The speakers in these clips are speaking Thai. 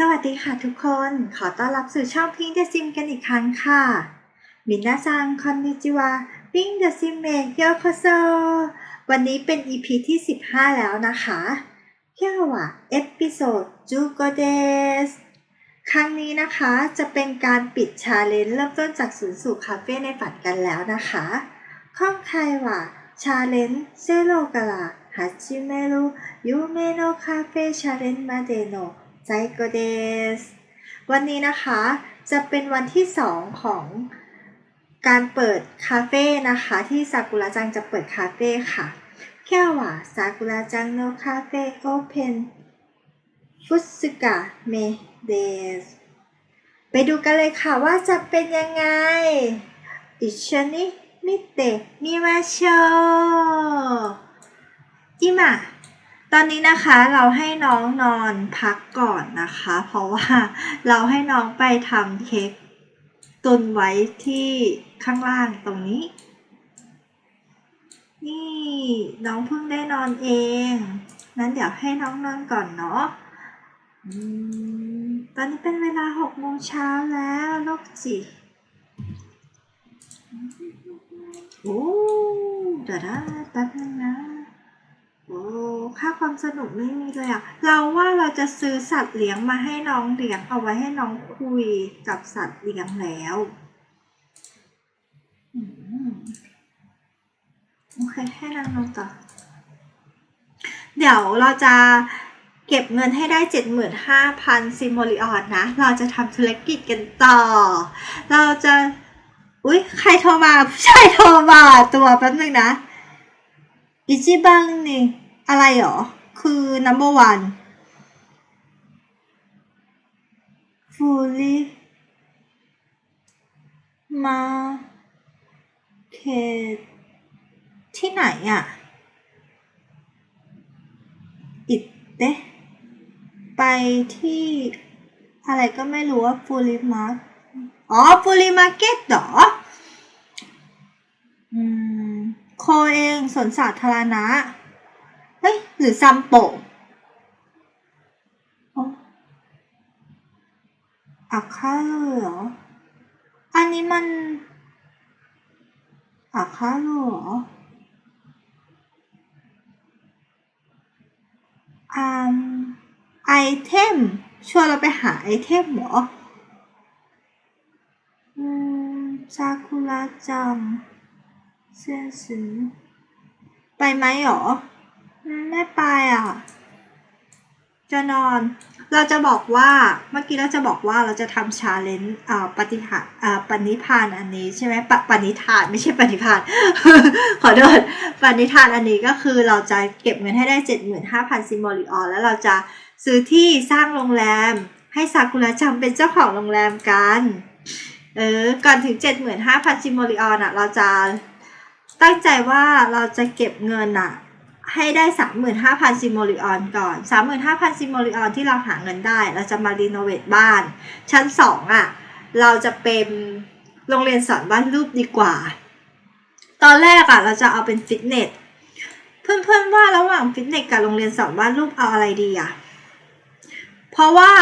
สวัสดีค่ะทุกคน ขอต้อนรับสู่ช่องพิงเดซิมกันอีกครั้งค่ะ มินนาซังคอนนิจิวะพิงเดซิมเมโยโคโซวันนี้เป็น EP ที่ 15 แล้วนะคะเที่ยวะเอพิโซดจูโกเดสครั้งนี้นะคะจะเป็นการปิดชาเลนจ์เริ่มต้นจากศูนย์สู่คาเฟ่ในฝันกันแล้วนะคะข้องใครวะชาเลนจ์เซโรกะละฮัจิเมรุยูเมโนคาเฟ่ชาเลนจ์มาเดโน ไซโกเดสวันนี้นะคะจะเป็นวันที่ 2 ของการเปิดคาเฟ่นะคะ ที่ซากุระจังจะเปิดคาเฟ่ค่ะแค่ว่าซากุระจังโนคาเฟ่โอเพนฟุสึกะเมเดสไปดูกันเลยค่ะว่าจะเป็นยังไงอิชนิมิเตะมิมาโชจิมะ อนนี้นะคะเราให้น้องนอนพักก่อนนะคะ เพราะว่าเราให้น้องไปทำเค้กตุนไว้ที่ข้างล่างตรงนี้ นี่น้องเพิ่งได้นอนเอง นั้นเดี๋ยวให้น้องนอนก่อนเนาะอตอนนี้เป็นเวลาหกโมงเช้าแล้วโลกจิโอ้เดี๋ยวนะแป๊บนึงนะ โอ้ค่าความสนุกไม่มีเลยอะเราว่าเราจะซื้อสัตว์เลี้ยงมาให้น้องเลี้ยงเอาไว้ให้น้องคุยกับสัตว์เลี้ยงแล้วอืมโอเคให้นางนอนต่อ เดี๋ยวเราจะเก็บเงินให้ได้ 75,000ซิมโมลิออนนะ เราจะทำธุรกิจกันต่อ เราจะ อุ๊ย ใครโทรมาผู้ชายโทรมาตัวแป๊บนึงนะ อิจิบังนี่อะไรหรอ คือ number one ฟูลิมาเคที่ไหนอะอิเตะไปที่อะไรก็ไม่รู้ว่าฟูลิมาอ๋อฟูลิมาร์เก็ตเหรอ อืม โคเองสวนสาธารณะ เฮ้ย หรือซัมโปะอ๋ออาคาเหรอ อันนี้มันอาคาเหรออืมไอเทมชวนเราไปหาไอเทมเหรอ อืมซากุระจัง เส้นสือไปไหมหรอ ไม่ไปอะ จะนอน เราจะบอกว่า เมื่อกี้เราจะบอกว่าเราจะทำชาเลนจ์ปฏิหารปณิพานอันนี้ใช่ไหมปปณิธานไม่ใช่ปณิพาน ขอโทษปณิธานอันนี้ก็คือเราจะเก็บเงินให้ได้ 75,000ซิมโมลิออนแล้วเราจะซื้อที่สร้างโรงแรม ให้ซากุระจังเป็นเจ้าของโรงแรมกัน เออ ก่อนถึง 75,000ซิมโมลิออนอะ เราจะ ตั้งใจว่าเราจะเก็บเงินอะให้ได้ 35,000ซิมโมลิออนก่อน 35,000ซิมโมลิออนที่เราหาเงินได้ เราจะมารีโนเวทบ้าน ชั้น2อะ เราจะเป็นโรงเรียนสอนวาดรูปดีกว่า ตอนแรกอะ เราจะเอาเป็นฟิตเนส เพื่อนๆว่าระหว่างฟิตเนสกับโรงเรียนสอนวาดรูปเอาอะไรดีอะ เพราะว่า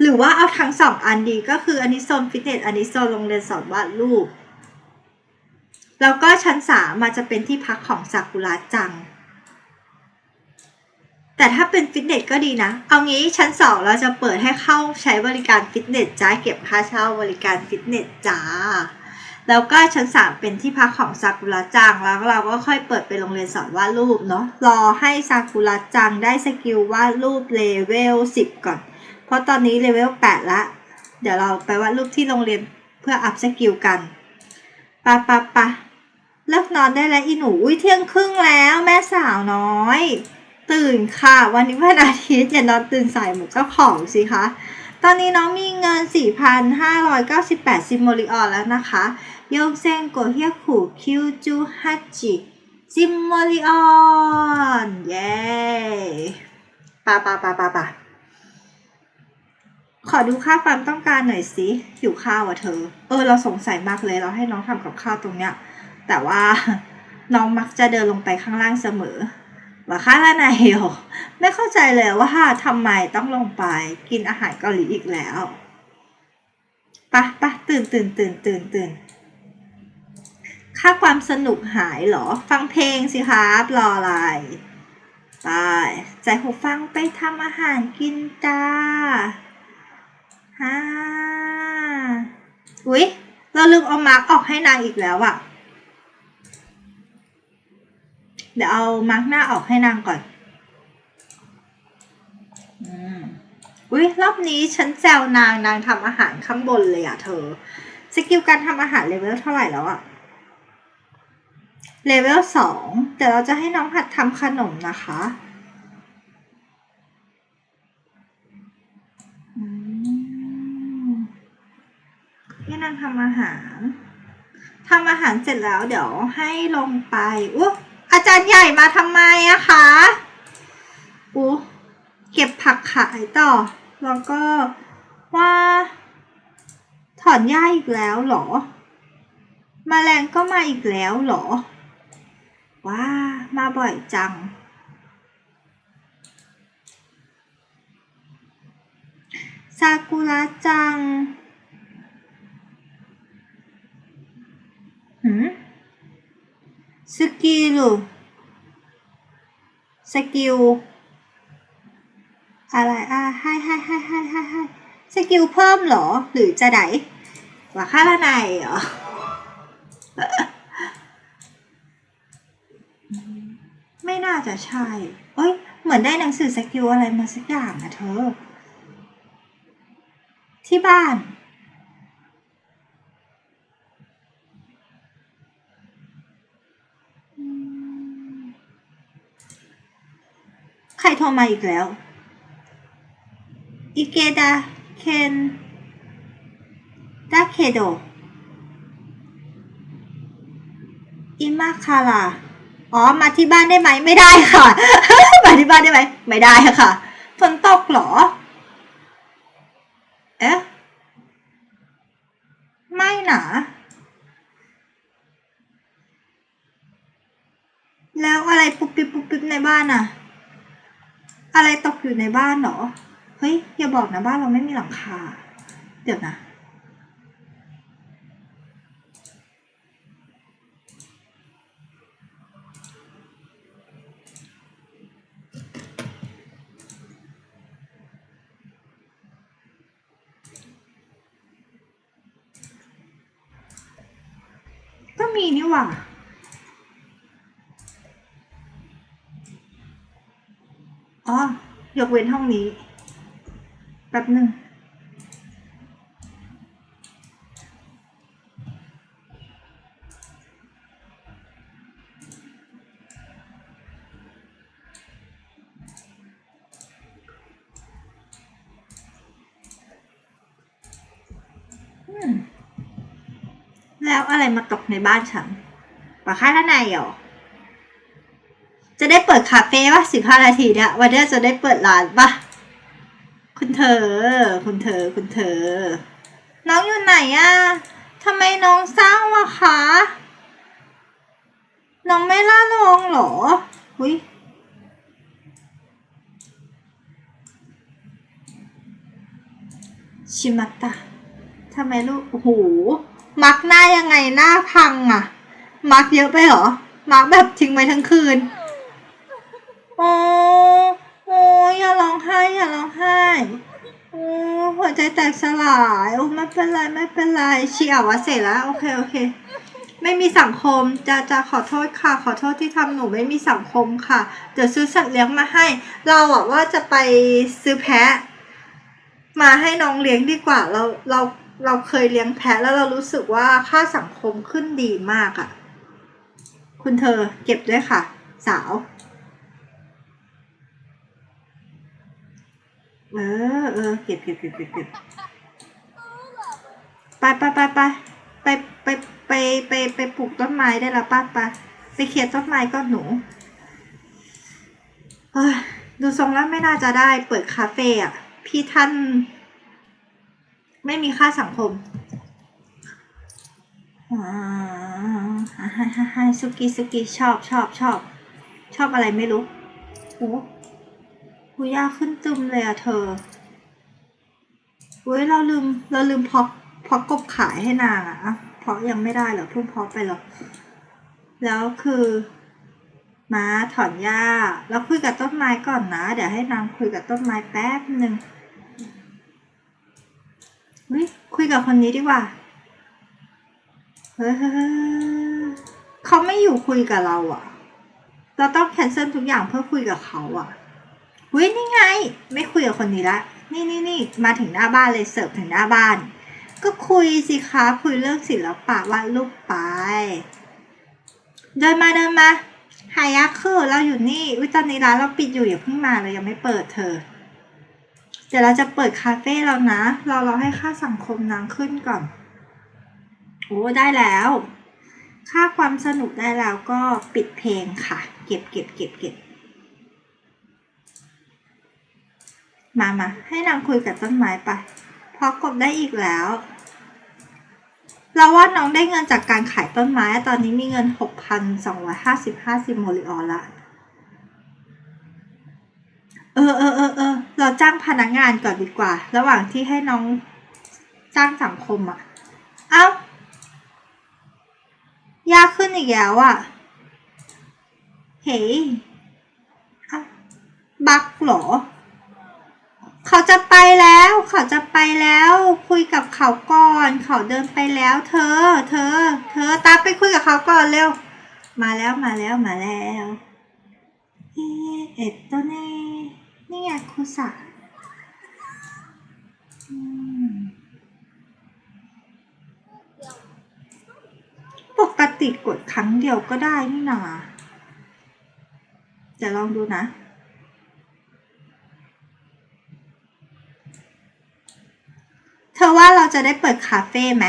หรือว่าเอาทั้งสองอันดีก็คืออันนี้โซนฟิตเนส อันนี้โซนโรงเรียนสอนวาดรูป แล้วก็ชั้นสามมาจะเป็นที่พักของซากุระจัง แต่ถ้าเป็นฟิตเนสก็ดีนะ เอางี้ชั้นสองเราจะเปิดให้เข้าใช้บริการฟิตเนสจ้าเก็บค่าเช่าบริการฟิตเนสจ้า แล้วก็ชั้นสามเป็นที่พักของซากุระจัง แล้วเราก็ค่อยเปิดเป็นโรงเรียนสอนวาดรูปเนาะ รอให้ซากุระจังได้สกิลวาดรูปเลเวลสิบก่อน เพราะตอนนี้เลเวลแปดละ เดี๋ยวเราไปวาดรูปที่โรงเรียนเพื่ออัพสกิลกันปะปะปะ เลิกนอนได้แล้วอีหนูอุ้ยเที่ยงครึ่งแล้วแม่สาวน้อย ตื่นค่ะ วันนี้วันอาทิตย์อย่านอนตื่นสายเหมือนเจ้าของสิคะตอนนี้น้องมีเงิน 4,598 ซิมโมลิออนแล้วนะคะโยงเซงโกเฮียขู่คิวจูฮัจิซิมโมลิออนเย้ปะปะปะปะปะขอดูค่าความต้องการหน่อยสิหิวข้าวอะเธอ เออ เราสงสัยมากเลยเราให้น้องทำกับข้าวตรงเนี้ย แต่ว่าน้องมักจะเดินลงไปข้างล่างเสมอว่าค่าละไหนหรอไม่เข้าใจเลยว่าทำไมต้องลงไปกินอาหารเกาหลีอีกแล้วปะปะตื่นตื่นตื่นตื่นตื่นค่าความสนุกหายเหรอ ฟังเพลงสิครับรออะไรไปใส่หูฟังไปทำอาหารกินจ้าฮ่าอุ๊ย เราลืมเอามาร์กออกให้นางอีกแล้วอะ เดี๋ยวเอามาร์กหน้าออกให้นางก่อนอืมอุ๊ยรอบนี้ฉันแซวนางนางทำอาหารข้างบนเลยอะเธอ สกิลการทำอาหารเลเวลเท่าไหร่แล้วอะเลเวลสองแต่เราจะให้น้องหัดทำขนมนะคะอืมให้นางทำอาหารทำอาหารเสร็จแล้วเดี๋ยวให้ลงไปอุ๊ อาจารย์ใหญ่มาทำไมอะคะอุ๊เก็บผักขายต่อ แล้วก็ว่า ถอนหญ้าอีกแล้วเหรอมแมลงก็มาอีกแล้วเหรอ ว้า มาบ่อยจัง ซากุระจัง หืม สกิล สกิล อะไรอะให้ให้ให้ให้ให้ให้สกิลเพิ่มเหรอ หรือจะไหนว่าค่าละไหนเหรอไม่น่าจะใช่ เอ้ย เหมือนได้หนังสือสกิลอะไรมาสักอย่างนะเธอ ที่บ้าน ใครโทรมาอีกแล้ว อิเกดาเคนดาเคโดอิมาคาราอ๋อ มาที่บ้านได้ไหม ไม่ได้ค่ะ มาที่บ้านได้ไหม ไม่ได้ค่ะ ฝนตกเหรอ เอ๊ะ ไม่นะแล้วอะไรปุ๊บปิ๊บปุ๊บปิ๊บในบ้านอะ อะไรตกอยู่ในบ้านเหรอ เฮ้ย อย่าบอกนะบ้านเราไม่มีหลังคา เดี๋ยวนะ ก็มีนี่หว่า อ๋อยกเว้นห้องนี้แป๊บหนึ่งแล้วอะไรมาตกในบ้านฉันปะค่าท่านในเหรอ ได้เปิดคาเฟ่ป่ะสิบห้านาทีเนี่ยวันนี้จะได้เปิดร้านป่ะคุณเธอ คุณเธอ คุณเธอ น้องอยู่ไหนอะทำไมน้องเศร้าอะคะ น้องไม่ล่าลงเหรออุ้ยชิมัตตะทำไมลูก โอ้โห มักหน้ายังไงหน้าพังอะมักเยอะไปเหรอ มักแบบทิ้งไว้ทั้งคืน โอ้โอ้อย่าร้องไห้อย่าร้องไห้โอ้หัวใจแตกสลายโอ้ไม่เป็นไรไม่เป็นไรชีอาวะเสร็จแล้วโอเคโอเค ไม่มีสังคมจะจะขอโทษค่ะ ขอโทษที่ทำหนูไม่มีสังคมค่ะ เดี๋ยวซื้อสัตว์เลี้ยงมาให้ เราอะว่าจะไปซื้อแพะ มาให้น้องเลี้ยงดีกว่าเราเราเราเคยเลี้ยงแพะแล้วเรารู้สึกว่าค่าสังคมขึ้นดีมากอะ คุณเธอเก็บด้วยค่ะ สาว เออเออเก็บเก็บเก็บเก็บเก็บไปไปไปไปไปไปไปไปไปปลูกต้นไม้ได้แล้วป้าไปไปเคลียร์ต้นไม้ก็หนูดูทรงแล้วไม่น่าจะได้เปิดคาเฟ่อะพี่ท่าน ไม่มีค่าสังคมอ่าให้ให้ให้สุกี้สุกี้ชอบชอบชอบ ชอบอะไรไม่รู้โอ้ หูยากขึ้นตึมเลยอะเธออุ้ยเราลืมเราลืมเพาะเพาะกบขายให้นางอะอะเพาะยังไม่ได้เหรอเพิ่งเพาะไปเหรอแล้วคือมาถอนหญ้าแล้วคุยกับต้นไม้ก่อนนะ เดี๋ยวให้นางคุยกับต้นไม้แป๊บหนึ่งเฮ้ยคุยกับคนนี้ดีกว่าเฮ้ยเขาไม่อยู่คุยกับเราอะเราต้องแคนเซิลทุกอย่างเพื่อคุยกับเขาอะ เฮ้ยนี่ไง ไม่คุยกับคนนี้ละ นี่นี่นี่มาถึงหน้าบ้านเลยเสิร์ฟถึงหน้าบ้าน ก็คุยสิคะคุยเรื่องศิลปะวาดรูปไป เดินมาเดินมาหายาคือเราอยู่นี่อุ้ยตอนนี้ร้านเราปิดอยู่อย่าเพิ่งมาเลยยังไม่เปิดเธอเดี๋ยวเราจะเปิดคาเฟ่แล้วนะ เราเราให้ค่าสังคมนางขึ้นก่อน โอ้ได้แล้ว ค่าความสนุกได้แล้วก็ปิดเพลงค่ะ เก็บเก็บเก็บเก็บ มามาให้นางคุยกับต้นไม้ไป เพราะกบได้อีกแล้ว เราว่าน้องได้เงินจากการขายต้นไม้ ตอนนี้มีเงิน 6,255ซิโมลิออนละ เออเออเออเออเราจ้างพนักงานก่อนดีกว่า ระหว่างที่ให้น้องจ้างสังคมอะเอ้ายากขึ้นอีกแล้วอะเฮ้ยเอ้าบักเหรอ เขาจะไปแล้ว เขาจะไปแล้ว คุยกับเขาก่อน เขาเดินไปแล้ว เธอ เธอ เธอตามไปคุยกับเขาก่อนเร็ว มาแล้วมาแล้วมาแล้วเอเอ็ดตัวเน่นี่ไงคุสะปกติกดครั้งเดียวก็ได้นี่นาเดี๋ยวลองดูนะ เธอว่าเรา จะได้เปิดคาเฟ่ไหม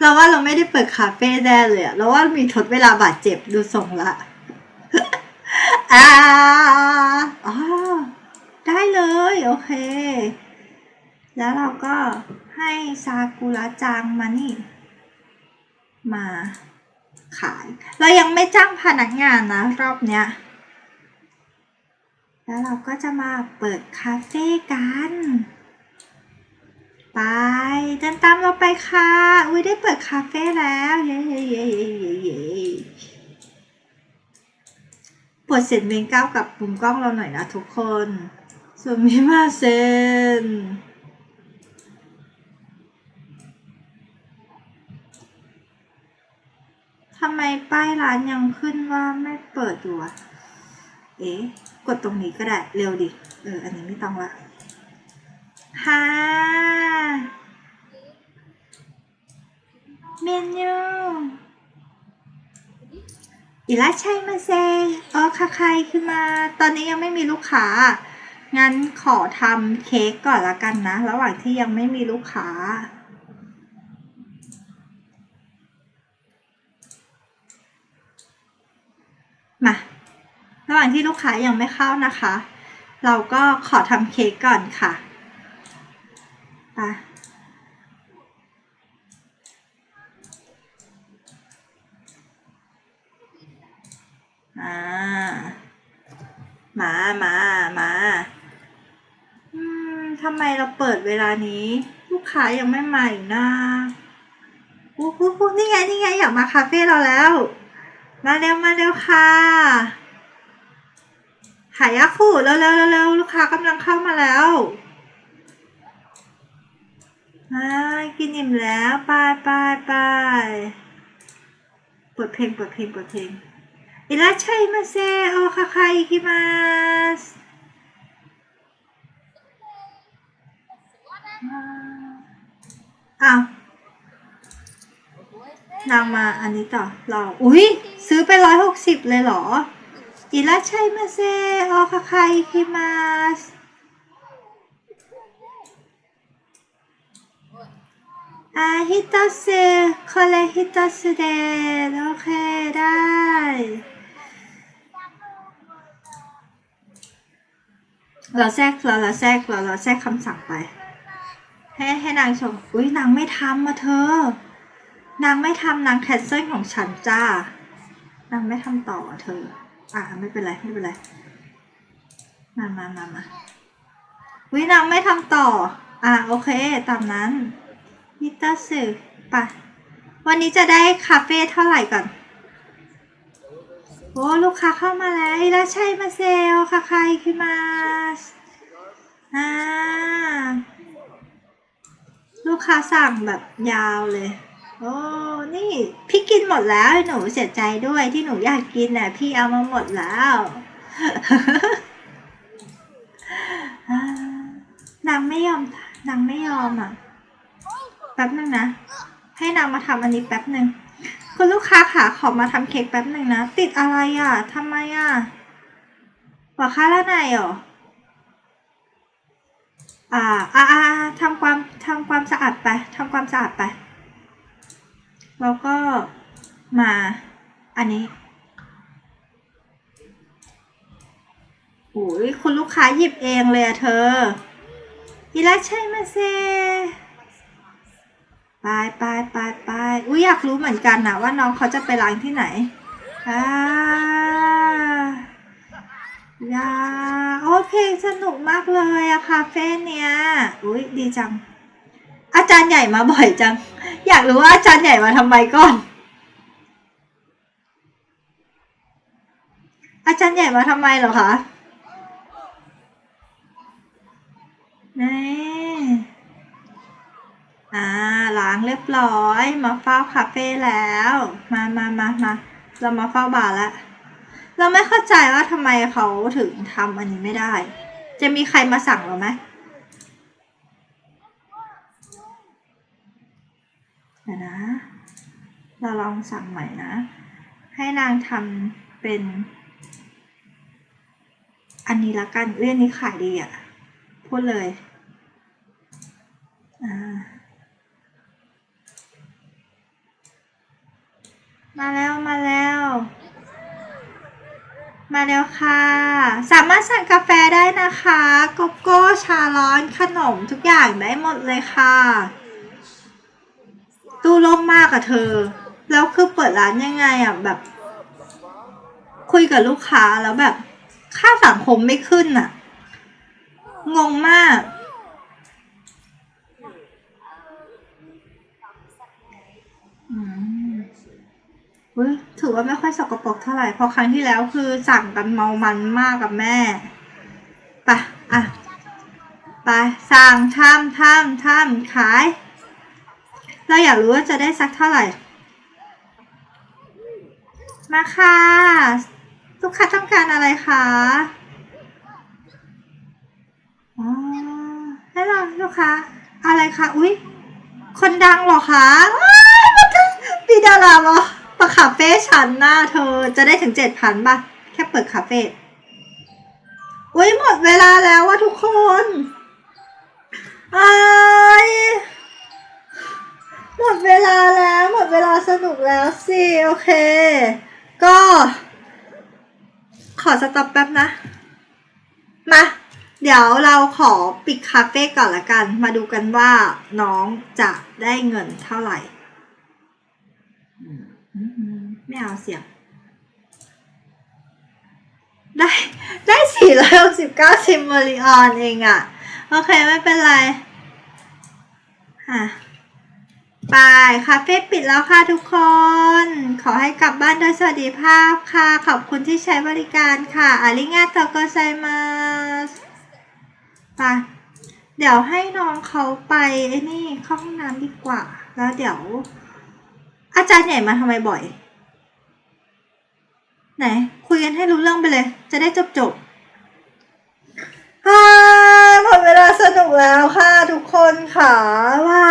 เราว่าเราไม่ได้เปิดคาเฟ่แน่เลยอะเราว่ามีทดเวลาบาดเจ็บดูทรงละอ่าอ๋อได้เลย โอเค แล้วเราก็ให้ซากุระจังมานี่ มา ขาย เรายังไม่จ้างพนักงานนะ รอบเนี้ย แล้วเราก็จะมาเปิดคาเฟ่กัน ไปเดินตามเราไปค่ะ อุ้ยได้เปิดคาเฟ่แล้วเย้เย้เย้เย้เย้เย้ปวดเสียงเมงก้าวกับมุมกล้องเราหน่อยนะทุกคนสวมิมาเซน ทำไมป้ายร้านยังขึ้นว่าไม่เปิดอยู่อะเอ๊ะ กดตรงนี้ก็ได้ เร็วดิ เออ อันนี้ไม่ต้องละฮ่าเมนูอิราชัยมาเซเออค่ะใครขึ้นมา ตอนนี้ยังไม่มีลูกค้า งั้นขอทำเค้กก่อนละกันนะ ระหว่างที่ยังไม่มีลูกค้า ระหว่าง ที่ลูกค้ายังไม่เข้านะคะ เราก็ขอทำเค้กก่อนค่ะไปอ่ามา มา มาอืมทำไมเราเปิดเวลานี้ ลูกค้ายังไม่มาอีกนะอู้หูหูนี่ไง นี่ไง อยากมาคาเฟ่เราแล้ว มาเร็ว มาเร็วค่ะ หายาคูเร็วเร็วเร็วเร็วลูกค้ากำลังเข้ามาแล้วอ่ากินอิ่มแล้วไปไปไปเปิดเพลงเปิดเพลงเปิดเพลงอิราชัยมาเซโอคาคาอิคิมัสอ้าวนางมาอันนี้ต่อเราอุ้ยซื้อไปร้อยหกสิบเลยเหรอ อิราชัยมาเซโอคาคาอิคิมัสอาฮิตาเซคอเลฮิตาเซเดโอเคได้เราแทรกเราเราแทรกเราเราแทรกคำสั่งไป ให้ให้นางชมอุ้ยนางไม่ทำมาเธอ นางไม่ทำนางแคนเซิลของฉันจ้า นางไม่ทำต่อเธอ อะไม่เป็นไรไม่เป็นไรมามามามาวินาไม่ทำต่อ อะโอเค ตามนั้นมิเตอร์สื่ปะวันนี้จะได้คาเฟ่เท่าไหร่ก่อน โอ้ลูกค้าเข้ามาแล้วแล้วใช่มาเซลค่ะใครขึ้มาอ่าลูกค้าสั่งแบบยาวเลย โอ้นี่พี่กินหมดแล้วหนูเสียใจด้วยที่หนูอยากกินน่ะ พี่เอามาหมดแล้วนางไม่ยอมนางไม่ยอมอะ แป๊บนึงนะ ให้นางมาทำอันนี้แป๊บนึงคุณลูกค้าค่ะขอมาทำเค้กแป๊บหนึ่งนะ ติดอะไรอะทำไมอะหัวค่าละไหนเหรออ่าอ่าอ่าทำความทำความสะอาดไปทำความสะอาดไป แล้วก็มาอันนี้โอ้ยคุณลูกค้าหยิบเองเลยอะเธออีละใช่มาเซไปไปไปไปอุ้ยอยากรู้เหมือนกันนะว่าน้องเขาจะไปล้างที่ไหนอ่ายาโอ้เพลงสนุกมากเลยอะคาเฟ่เนี้ยอุ้ยดีจัง อาจารย์ใหญ่มาบ่อยจัง อยากรู้ว่าอาจารย์ใหญ่มาทำไมก่อน อาจารย์ใหญ่มาทำไมเหรอคะนี่อ่าล้างเรียบร้อย มาเฝ้าคาเฟ่แล้ว มามามามาเรามาเฝ้าบาร์แล้ว เราไม่เข้าใจว่าทำไมเขาถึงทำอันนี้ไม่ได้ จะมีใครมาสั่งเราไหม ดี๋ยวนะ เราลองสั่งใหม่นะ ให้นางทำเป็น อันนี้ละกันเรื่องนี้ขายดีอะ พูดเลยอ่ามาแล้วมาแล้ว มาแล้วค่ะ สามารถสั่งกาแฟได้นะคะ โกโก้ชาร้อนขนมทุกอย่างได้หมดเลยค่ะ ตู้ล่มมากอะเธอ แล้วคือเปิดร้านยังไงอะแบบ คุยกับลูกค้าแล้วแบบ ค่าสังคมไม่ขึ้นอะงงมาก อืมอุ๊ยถือว่าไม่ค่อยสกปรกเท่าไหร่เพราะครั้งที่แล้วคือสั่งกันเมามันมากกับแม่ไปะอะ ไปสั่งทำทำทำขาย เราอยากรู้ว่าจะได้สักเท่าไหร่ มาค่ะ ลูกค้าต้องการอะไรคะอ๋อให้เราลูกค้า อะไรคะ อุ๊ยคนดังเหรอคะปีดาราเหรอปะคาเฟ่ฉันหน้าเธอ จะได้ถึงเจ็ดพันป่ะ แค่เปิดคาเฟ่อุ้ยหมดเวลาแล้วว่าทุกคนอาย หมดเวลาแล้วหมดเวลาสนุกแล้วสิโอเค ก็ ขอสต็อปแป๊บนะ มาเดี๋ยวเราขอปิดคาเฟ่ก่อนละกัน มาดูกันว่าน้องจะได้เงินเท่าไหร่อืมอืมไม่เอาเสียง ได้ได้สี่ร้อยหกสิบเก้าซิมเมอริออนเองอะโอเค ไม่เป็นไร อะ ไปคาเฟ่ปิดแล้วค่ะทุกคน ขอให้กลับบ้านโดยสวัสดิภาพค่ะ ขอบคุณที่ใช้บริการค่ะอาริงาโตโกไซมาสไปเดี๋ยวให้น้องเขาไปไอ้นี่เข้าห้องน้ำดีกว่า แล้วเดี๋ยว อาจารย์ใหญ่มาทำไมบ่อย ไหน คุยกันให้รู้เรื่องไปเลย จะได้จบจบหมดเวลาสนุกแล้วค่ะทุกคนค่ะว่า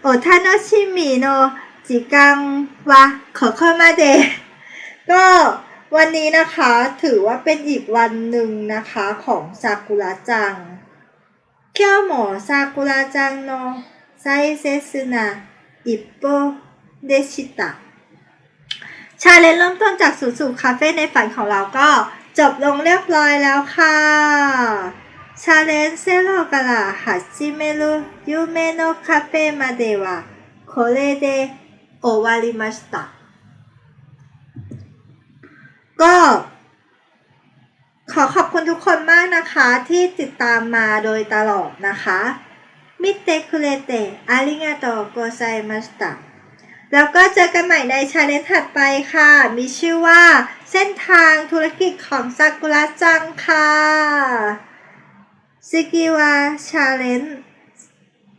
โอทาโนชิมิโนจิกังวะขอเข้ามาเด ก็วันนี้นะคะถือว่าเป็นอีกวันหนึ่งนะคะของซากุระจัง今日もซากุระจังโนไซเซสึนะอิปโปเดชิตะชาเลนจ์เริ่มต้นจากศูนย์สู่คาเฟ่ในฝันของเราก็จบลงเรียบร้อยแล้วค่ะ チャレンジゼロから始める夢のカフェまではこれで終わりました。ก็ ขอขอบคุณทุกคนมากนะคะ ที่ติดตามมาโดยตลอดนะคะมิเตคุเรเตอาริงาโตโกไซมาสตะแล้วก็เจอกันใหม่ในชาเลนจ์ถัดไปค่ะ มีชื่อว่า เส้นทางธุรกิจของซากุระจังค่ะ ซิกิวะชาเลนจ์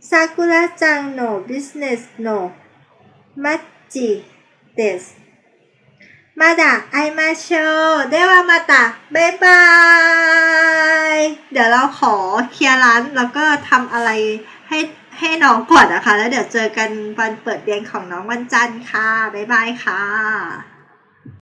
ซากุระจังโนบิสเนสโนมัจจิเดสมาดะไอมาโชได้ว่ามาตะบายบาย เดี๋ยวเราขอเคลียร์ร้านแล้วก็ทำอะไรให้ให้น้องก่อนนะคะ แล้วเดี๋ยวเจอกันวันเปิดเรียนของน้องวันจันทร์ค่ะ บ๊ายบายค่ะ